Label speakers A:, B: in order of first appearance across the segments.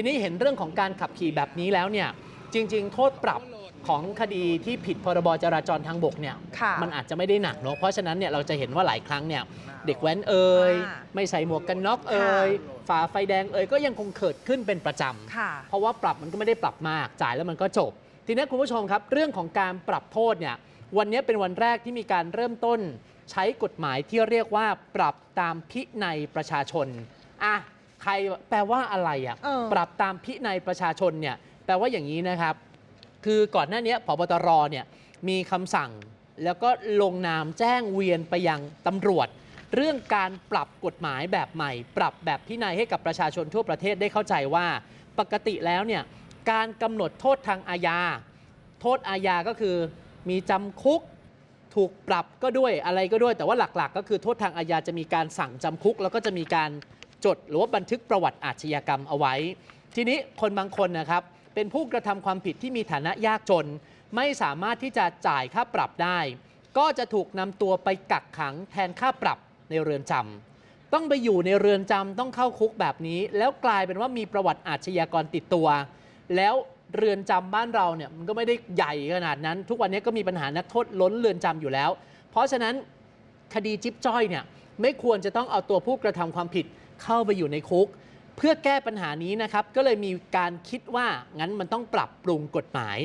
A: ทีนี้เห็นเรื่องของการขับขี่แบบนี้แล้วเนี่ยจริง ๆ โทษปรับของคดีที่ผิดพรบจราจรทางบกเนี่ย
B: ค่ะ
A: มันอาจจะไม่ได้หนักเนอะเพราะฉะนั้นเนี่ยเราจะเห็นว่าหลายครั้งเนี่ยเด็กแว้นเอ่ย
B: อ่า
A: ไม่ใส่หมวกกันน็อกเอ่ยฝ่าไฟแดงเอ่ยก็ยังคงเกิดขึ้นเป็นประจำ
B: ค่ะ
A: เพราะว่าปรับมันก็ไม่ได้ปรับมากจ่ายแล้วมันก็จบ ทีนี้คุณผู้ชมครับ เรื่องของการปรับโทษเนี่ยวันนี้เป็นวันแรกที่มีการเริ่มต้น ใช้กฎหมายที่เรียกว่าปรับตามพินัยประชาชนอะ ใครแปลว่าอะไรอะ
B: เออ
A: ปรับตามพินัยประชาชนเนี่ยแปลว่าอย่างนี้นะครับ คือก่อนหน้านี้พบตรเนี่ยมีคำสั่งแล้วก็ลงนามแจ้งเวียนไปยังตำรวจ เรื่องการปรับกฎหมายแบบใหม่ ปรับแบบพินัยให้กับประชาชนทั่วประเทศได้เข้าใจว่า ปกติแล้วเนี่ยการกำหนดโทษทางอาญา โทษอาญาก็คือมีจำคุก ถูกปรับก็ด้วยอะไรก็ด้วย แต่ว่าหลักๆ ก็คือโทษทางอาญาจะมีการสั่งจำคุก แล้วก็จะมีการ จดหรือว่าบันทึกประวัติอาชญากรรมเอาไว้ ทีนี้คนบางคนนะครับ เป็นผู้กระทำความผิดที่มีฐานะยากจน ไม่สามารถที่จะจ่ายค่าปรับได้ ก็จะถูกนำตัวไปกักขังแทนค่าปรับในเรือนจำต้องไปอยู่ในเรือนจำต้องเข้าคุกแบบนี้ แล้วกลายเป็นว่ามีประวัติอาชญากรติดตัว แล้วเรือนจำบ้านเราเนี่ยมันก็ไม่ได้ใหญ่ขนาดนั้น ทุกวันนี้ก็มีปัญหานักโทษล้นเรือนจำอยู่แล้ว เพราะฉะนั้นคดีจิ๊บจ้อยเนี่ยไม่ควรจะต้องเอาตัวผู้กระทำความผิด เข้าไปอยู่ในคุก เพื่อแก้ปัญหานี้นะครับ ก็เลยมีการคิดว่างั้นมันต้องปรับปรุงกฎหมาย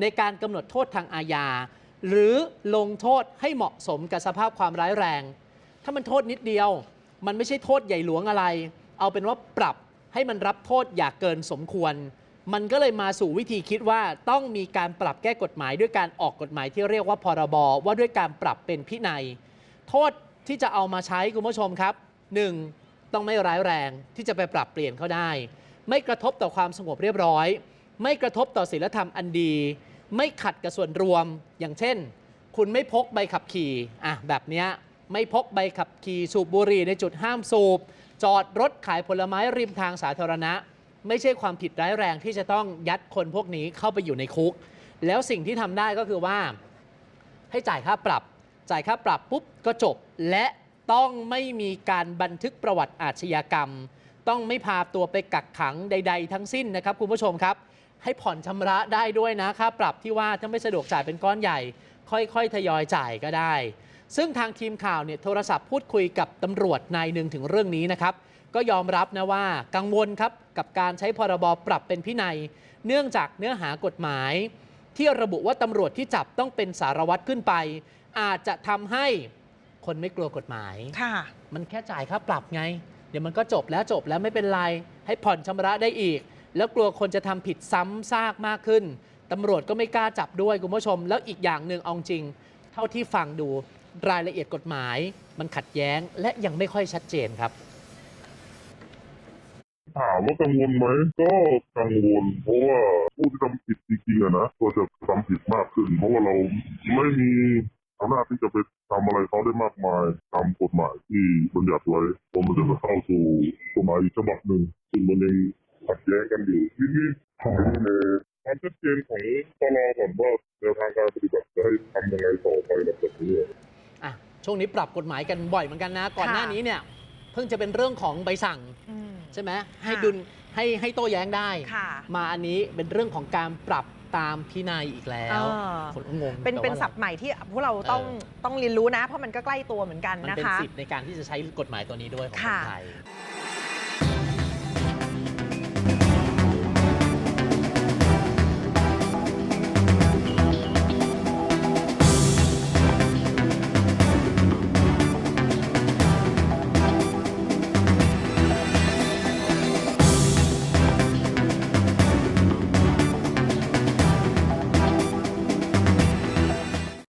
A: ในการกำหนดโทษทางอาญาหรือลงโทษให้เหมาะสมกับสภาพความร้ายแรง ถ้ามันโทษนิดเดียว มันไม่ใช่โทษใหญ่หลวงอะไร เอาเป็นว่าปรับให้มันรับโทษอย่าเกินสมควร มันก็เลยมาสู่วิธีคิดว่าต้องมีการปรับแก้กฎหมาย ด้วยการออกกฎหมายที่เรียกว่าพรบว่าด้วยการปรับเป็นพินัย โทษที่จะเอามาใช้คุณผู้ชมครับ 1. ต้องไม่ร้ายแรงที่จะไปปรับเปลี่ยนเขาได้ ไม่กระทบต่อความสงบเรียบร้อย ไม่กระทบต่อศีลธรรมอันดี ไม่ขัดกับส่วนรวม อย่างเช่น คุณไม่พกใบขับขี่อะแบบเนี้ยไม่พกใบขับขี่สูบบุหรี่ในจุดห้ามสูบ จอดรถขายผลไม้ริมทางสาธารณะ ไม่ใช่ความผิดร้ายแรงที่จะต้องยัดคนพวกนี้เข้าไปอยู่ในคุก แล้วสิ่งที่ทำได้ก็คือว่า ให้จ่ายค่าปรับ จ่ายค่าปรับปุ๊บก็จบและ ต้องไม่มีการบันทึกประวัติอาชญากรรม ต้องไม่พาตัวไปกักขังใด ๆ ทั้งสิ้นนะครับคุณผู้ชมครับ ให้ผ่อนชำระได้ด้วยนะค่าปรับที่ว่าถ้าไม่สะดวกจ่ายเป็นก้อนใหญ่ ค่อยๆ ทยอยจ่ายก็ได้ ซึ่งทางทีมข่าวเนี่ยโทรศัพท์พูดคุยกับตำรวจนายหนึ่งถึงเรื่องนี้นะครับก็ยอมรับนะว่ากังวลครับกับการใช้พรบปรับเป็นพินัย เนื่องจากเนื้อหากฎหมาย ที่ระบุว่าตำรวจที่จับต้องเป็นสารวัตรขึ้นไป อาจจะทำให้ คนไม่กลัวกฎหมาย
B: ค่ะ
A: มันแค่จ่ายค่าปรับไง เดี๋ยวมันก็จบแล้วจบแล้วไม่เป็นไร ให้ผ่อนชำระได้อีก แล้วกลัวคนจะทำผิดซ้ำซากมากขึ้นตำรวจก็ไม่กล้าจับด้วยคุณผู้ชม แล้วอีกอย่างหนึ่งเอาจริง เท่าที่ฟังดูรายละเอียดกฎหมาย มันขัดแย้งและยังไม่ค่อยชัดเจนครับ
C: ถามว่ากังวลไหมก็กังวล เพราะว่าผู้ที่ทำผิดจริงๆอะนะก็จะทำผิดมากขึ้น เพราะว่าเราไม่มี อำนาจที่จะไปทำอะไรเขาได้มากมายตามกฎหมายที่บัญญัติไว้เพราะมันจะเข้าสู่กฎหมายอีกฉบับหนึ่งซึ่งมันยังขัดแย้งกันอยู่ที่นี่ถามในความชัดเจนของตลอก่อนว่าแนวทางการปฏิบัติจะให้ทำยังไงต่อไปหลังจากนี้
A: อะช่วงนี้ปรับกฎหมายกันบ่อยเหมือนกันนะ ก่อนหน้า
B: ค่ะ
A: นี้เนี่ย เพิ่งจะเป็นเรื่องของใบสั่ง
B: อืม
A: ใช่ไหมให้
B: ค่ะ
A: ดุลให้ให้โต้แย้งได้
B: ค่ะ
A: มาอันนี้เป็นเรื่องของการปรับ ตามพินัยอีกแล้ว
B: เออ
A: คนก็งง
B: เป็น
A: แปลว่า
B: เป็น
A: อะไร
B: ศัพท์ใหม่ที่พวกเราต้อง
A: เออ
B: ต้องเรียนรู้นะ เพราะมันก็ใกล้ตัวเหมือนกัน
A: มัน
B: นะ
A: เป็น
B: คะ
A: สิทธิ์ในการที่จะใช้กฎหมายตัวนี้ด้วยของคน
B: ค่ะ
A: ไทย